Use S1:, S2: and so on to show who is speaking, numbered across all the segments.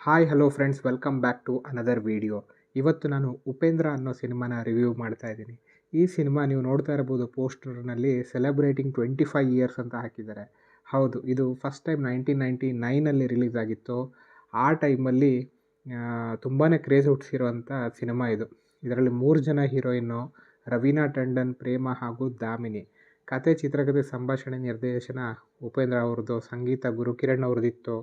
S1: Hi hello friends welcome back to another video ಇವತ್ತು ನಾನು ಉಪೇಂದ್ರ ಅನ್ನೋ ಸಿನಿಮಾನ ರಿವ್ಯೂ ಮಾಡ್ತಾ ಇದ್ದೀನಿ. ಈ ಸಿನಿಮಾ ನೀವು ನೋಡ್ತಾ ಇರ್ಬೋದು ಪೋಸ್ಟರ್ನಲ್ಲಿ ಸೆಲೆಬ್ರೇಟಿಂಗ್ ಟ್ವೆಂಟಿ ಫೈವ್ ಇಯರ್ಸ್ ಅಂತ ಹಾಕಿದ್ದಾರೆ. ಹೌದು, ಇದು ಫಸ್ಟ್ ಟೈಮ್ ನೈನ್ಟೀನ್ ನೈಂಟಿ ನೈನಲ್ಲಿ ರಿಲೀಸ್ ಆಗಿತ್ತು. ಆ ಟೈಮಲ್ಲಿ ತುಂಬಾ ಕ್ರೇಜ್ ಹುಟ್ಟಿಸಿರುವಂಥ ಸಿನಿಮಾ ಇದು. ಇದರಲ್ಲಿ ಮೂರು ಜನ ಹೀರೋಯಿನ್ನು ರವೀನಾ ಟಂಡನ್, ಪ್ರೇಮ ಹಾಗೂ ದಾಮಿನಿ. ಕತೆ ಚಿತ್ರಕಥೆ ಸಂಭಾಷಣೆ, ನಿರ್ದೇಶನ ಉಪೇಂದ್ರ ಅವ್ರದ್ದು, ಸಂಗೀತ ಗುರುಕಿರಣ್ ಅವ್ರದ್ದಿತ್ತು.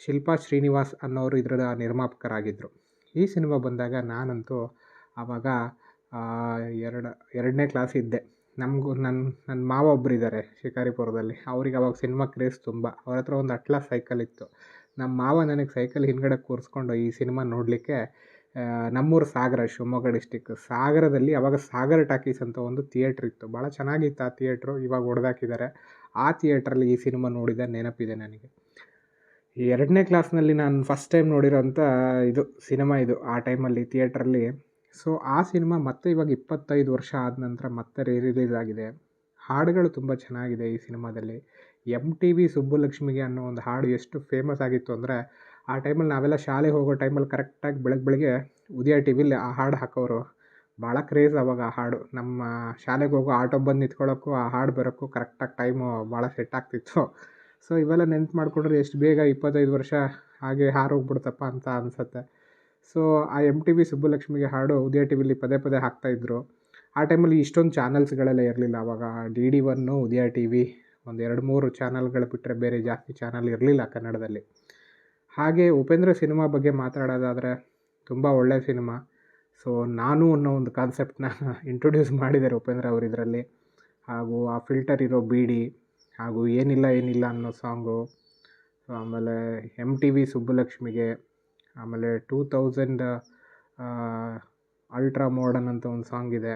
S1: ಶಿಲ್ಪಾ ಶ್ರೀನಿವಾಸ್ ಅನ್ನೋರು ಇದರ ನಿರ್ಮಾಪಕರಾಗಿದ್ದರು ಈ ಸಿನಿಮಾ ಬಂದಾಗ ನಾನಂತೂ ಆವಾಗ ಎರಡು, ಎರಡನೇ ಕ್ಲಾಸ್ ಇದ್ದೆ. ನಮಗೂ ನನ್ನ ನನ್ನ ಮಾವ ಒಬ್ರು ಇದ್ದಾರೆ ಶಿಕಾರಿಪುರದಲ್ಲಿ. ಅವ್ರಿಗೆ ಅವಾಗ ಸಿನಿಮಾ ಕ್ರೇಜ್ ತುಂಬ. ಅವ್ರ ಹತ್ರ ಒಂದು ಅಟ್ಲ ಸೈಕಲ್ ಇತ್ತು. ನಮ್ಮ ಮಾವ ನನಗೆ ಸೈಕಲ್ ಹಿಂದ್ಗಡೆ ಕೂರಿಸ್ಕೊಂಡು ಈ ಸಿನಿಮಾ ನೋಡಲಿಕ್ಕೆ ನಮ್ಮೂರು ಸಾಗರ, ಶಿವಮೊಗ್ಗ ಡಿಸ್ಟಿಕ್ ಸಾಗರದಲ್ಲಿ ಅವಾಗ ಸಾಗರ ಟಾಕೀಸ್ ಅಂತ ಒಂದು ಥಿಯೇಟ್ರ್ ಇತ್ತು. ಭಾಳ ಚೆನ್ನಾಗಿತ್ತು ಆ ಥಿಯೇಟ್ರು ಇವಾಗ ಹೊಡೆದಾಕಿದ್ದಾರೆ ಆ ಥಿಯೇಟ್ರಲ್ಲಿ ಈ ಸಿನಿಮಾ ನೋಡಿದ ನೆನಪಿದೆ ನನಗೆ. ಎರಡನೇ ಕ್ಲಾಸ್ನಲ್ಲಿ ನಾನು ಫಸ್ಟ್ ಟೈಮ್ ನೋಡಿರೋಂಥ ಇದು ಸಿನಿಮಾ ಇದು, ಆ ಟೈಮಲ್ಲಿ ಥಿಯೇಟ್ರಲ್ಲಿ ಸೊ ಆ ಸಿನಿಮಾ ಮತ್ತೆ ಇವಾಗ ಇಪ್ಪತ್ತೈದು ವರ್ಷ ಆದ ನಂತರ ಮತ್ತೆ ರೀ ರಿಲೀಸ್ ಆಗಿದೆ. ಹಾಡುಗಳು ತುಂಬ ಚೆನ್ನಾಗಿದೆ ಈ ಸಿನಿಮಾದಲ್ಲಿ ಎಂ ಟಿ ವಿ ಸುಬ್ಬುಲಕ್ಷ್ಮಿಗೆ ಅನ್ನೋ ಒಂದು ಹಾಡು ಎಷ್ಟು ಫೇಮಸ್ ಆಗಿತ್ತು ಅಂದರೆ, ಆ ಟೈಮಲ್ಲಿ ನಾವೆಲ್ಲ ಶಾಲೆಗೆ ಹೋಗೋ ಟೈಮಲ್ಲಿ ಕರೆಕ್ಟಾಗಿ ಬೆಳಗ್ಗೆ ಬೆಳಗ್ಗೆ ಉದಯ ಟಿ ವಿಲಿ ಆ ಹಾಡು ಹಾಕೋರು ಭಾಳ ಕ್ರೇಜ್ ಅವಾಗ ಆ ಹಾಡು. ನಮ್ಮ ಶಾಲೆಗೆ ಹೋಗೋ ಆಟೋ ಬಂದು ನಿಂತ್ಕೊಳ್ಳೋಕ್ಕೂ ಆ ಹಾಡು ಬರೋಕ್ಕೂ ಕರೆಕ್ಟಾಗಿ ಟೈಮು ಭಾಳ ಸೆಟ್ ಆಗ್ತಿತ್ತು. ಸೊ ಇವೆಲ್ಲ ನೆನ್ಪು ಮಾಡಿಕೊಂಡ್ರೆ ಎಷ್ಟು ಬೇಗ ಇಪ್ಪತ್ತೈದು ವರ್ಷ ಹಾಗೆ ಹಾರೋಗ್ಬಿಡ್ತಪ್ಪ ಅಂತ ಅನಿಸುತ್ತೆ. ಸೊ ಆ ಎಂ ಟಿ ವಿ ಸುಬ್ಬುಲಕ್ಷ್ಮಿಗೆ ಹಾಡು ಉದಯ ಟಿ ವಿಲಿ ಪದೇ ಪದೇ ಹಾಕ್ತಾಯಿದ್ರು ಆ ಟೈಮಲ್ಲಿ ಇಷ್ಟೊಂದು ಚಾನಲ್ಸ್ಗಳೆಲ್ಲ ಇರಲಿಲ್ಲ. ಆವಾಗ D D one Udaya T V ಒಂದು ಎರಡು ಮೂರು ಚಾನಲ್ಗಳು ಬಿಟ್ಟರೆ ಬೇರೆ ಜಾಸ್ತಿ ಚಾನಲ್ ಇರಲಿಲ್ಲ ಕನ್ನಡದಲ್ಲಿ. ಹಾಗೆ ಉಪೇಂದ್ರ ಸಿನಿಮಾ ಬಗ್ಗೆ ಮಾತಾಡೋದಾದರೆ ತುಂಬ ಒಳ್ಳೆಯ ಸಿನಿಮಾ. ಸೊ ನಾನು ಅನ್ನೋ ಒಂದು ಕಾನ್ಸೆಪ್ಟನ್ನ ಇಂಟ್ರೊಡ್ಯೂಸ್ ಮಾಡಿದ್ದಾರೆ ಉಪೇಂದ್ರ ಅವರು ಇದರಲ್ಲಿ. ಹಾಗೂ ಆ ಫಿಲ್ಟರ್ ಇರೋ ಬೀಡಿ ಹಾಗೂ ಏನಿಲ್ಲ ಏನಿಲ್ಲ ಅನ್ನೋ ಸಾಂಗು. ಆಮೇಲೆ ಎಂ ಟಿ ವಿ ಸುಬ್ಬುಲಕ್ಷ್ಮಿಗೆ, ಆಮೇಲೆ ಟೂ ತೌಸಂಡ್ ಅಲ್ಟ್ರಾ ಮಾಡರ್ನ್ ಅಂತ ಒಂದು ಸಾಂಗ್ ಇದೆ.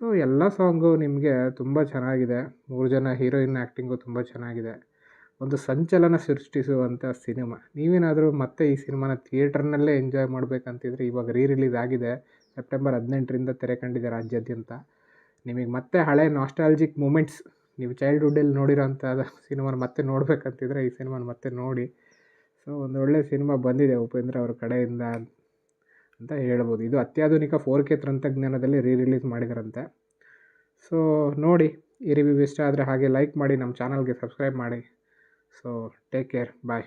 S1: ಸೊ ಎಲ್ಲ ಸಾಂಗು ನಿಮಗೆ ತುಂಬ ಚೆನ್ನಾಗಿದೆ. ಮೂರು ಜನ ಹೀರೋಯಿನ್ ಆ್ಯಕ್ಟಿಂಗು ತುಂಬ ಚೆನ್ನಾಗಿದೆ. ಒಂದು ಸಂಚಲನ ಸೃಷ್ಟಿಸುವಂಥ ಸಿನಿಮಾ. ನೀವೇನಾದರೂ ಮತ್ತೆ ಈ ಸಿನಿಮಾನ ಥಿಯೇಟರ್ನಲ್ಲೇ ಎಂಜಾಯ್ ಮಾಡಬೇಕಂತಿದ್ರೆ ಇವಾಗ ರೀ ರಿಲೀಸ್ ಆಗಿದೆ. ಸೆಪ್ಟೆಂಬರ್ ಹದಿನೆಂಟರಿಂದ ತೆರೆ ಕಂಡಿದೆ ರಾಜ್ಯಾದ್ಯಂತ. ನಿಮಗೆ ಮತ್ತೆ ಹಳೆ ನಾಸ್ಟಾಲಜಿಕ್ ಮೂಮೆಂಟ್ಸ್ ನೀವು ಚೈಲ್ಡ್ಹುಡ್ಡಲ್ಲಿ ನೋಡಿರೋಂಥ ಸಿನಿಮಾನ ಮತ್ತೆ ನೋಡಬೇಕಂತಿದ್ರೆ ಈ ಸಿನಿಮಾನ ಮತ್ತೆ ನೋಡಿ. ಸೊ ಒಂದು ಒಳ್ಳೆಯ ಸಿನಿಮಾ ಬಂದಿದೆ ಉಪೇಂದ್ರ ಅವ್ರ ಕಡೆಯಿಂದ ಅಂತ ಹೇಳ್ಬೋದು. ಇದು ಅತ್ಯಾಧುನಿಕ ಫೋರ್ ಕೆ ತಂತ್ರಜ್ಞಾನದಲ್ಲಿ ರೀ ರಿಲೀಸ್ ಮಾಡಿದ್ರಂತೆ. ಸೊ ನೋಡಿ, ಈ ರಿವ್ಯೂ ಇಷ್ಟ ಆದರೆ ಹಾಗೆ ಲೈಕ್ ಮಾಡಿ, ನಮ್ಮ ಚಾನಲ್ಗೆ ಸಬ್ಸ್ಕ್ರೈಬ್ ಮಾಡಿ. So take care bye